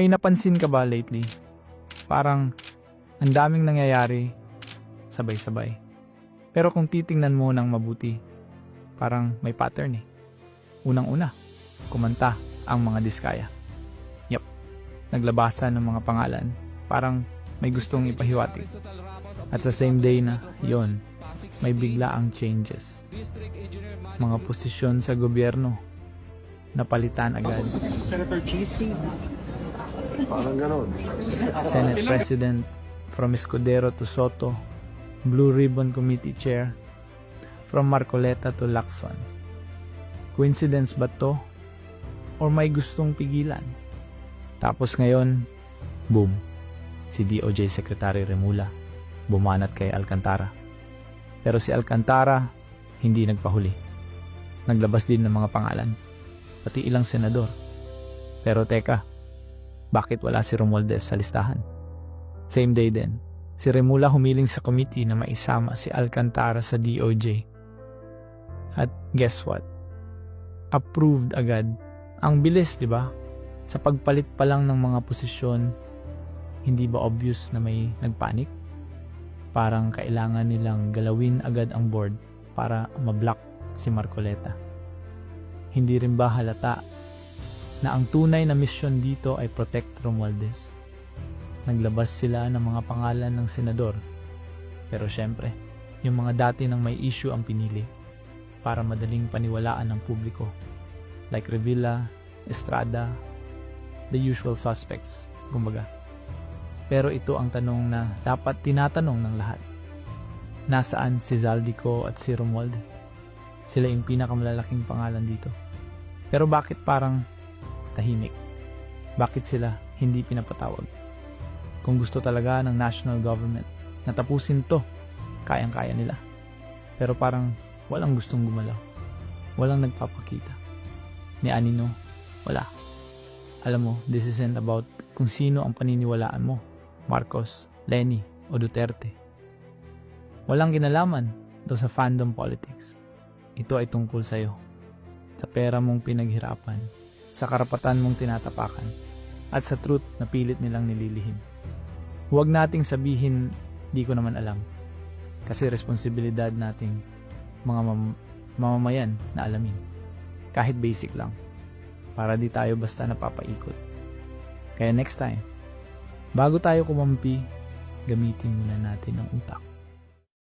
May napansin ka ba lately? Parang ang daming nangyayari sabay-sabay. Pero kung titingnan mo ng mabuti, parang may pattern eh. Unang-una, kumanta ang mga diskaya. Yup, naglabasan ng mga pangalan. Parang may gustong ipahiwatig. At sa same day na, yon, may bigla ang changes. Mga posisyon sa gobyerno, napalitan agad. Senator Cheese? Parang ganon. Senate President from Escudero to Soto, Blue Ribbon Committee Chair, from Marcoleta to Lacson. Coincidence ba to? Or may gustong pigilan? Tapos ngayon, boom, si DOJ Secretary Remula bumanat kay Alcantara. Pero si Alcantara, hindi nagpahuli. Naglabas din ng mga pangalan, pati ilang senador. Pero teka, bakit wala si Romualdez sa listahan? Same day din, si Remula humiling sa committee na maisama si Alcantara sa DOJ. At guess what? Approved agad. Ang bilis, di ba? Sa pagpalit pa lang ng mga posisyon, hindi ba obvious na may nagpanik? Parang kailangan nilang galawin agad ang board para mablock si Marcoleta. Hindi rin ba halata na ang tunay na misyon dito ay protect Romualdez. Naglabas sila ng mga pangalan ng senador. Pero syempre, yung mga dati nang may issue ang pinili para madaling paniwalaan ng publiko. Like Revilla, Estrada, the usual suspects, kumbaga. Pero ito ang tanong na dapat tinatanong ng lahat. Nasaan si Zaldico at si Romualdez? Sila yung pinakamalalaking pangalan dito. Pero bakit parang tahimik? Bakit sila hindi pinapatawag? Kung gusto talaga ng national government na tapusin to, kayang-kaya nila. Pero parang walang gustong gumalaw. Walang nagpapakita. Ni Anino, wala. Alam mo, this isn't about kung sino ang paniniwalaan mo. Marcos, Lenny, o Duterte. Walang kinalaman to sa fandom politics. Ito ay tungkol sa'yo. Sa pera mong pinaghirapan, sa karapatan mong tinatapakan, at sa truth na pilit nilang nililihim. Huwag nating sabihin, di ko naman alam. Kasi responsibilidad nating mga mam- mamamayan na alamin. Kahit basic lang. Para di tayo basta napapaikot. Kaya next time, bago tayo kumampi, gamitin muna natin ang utak.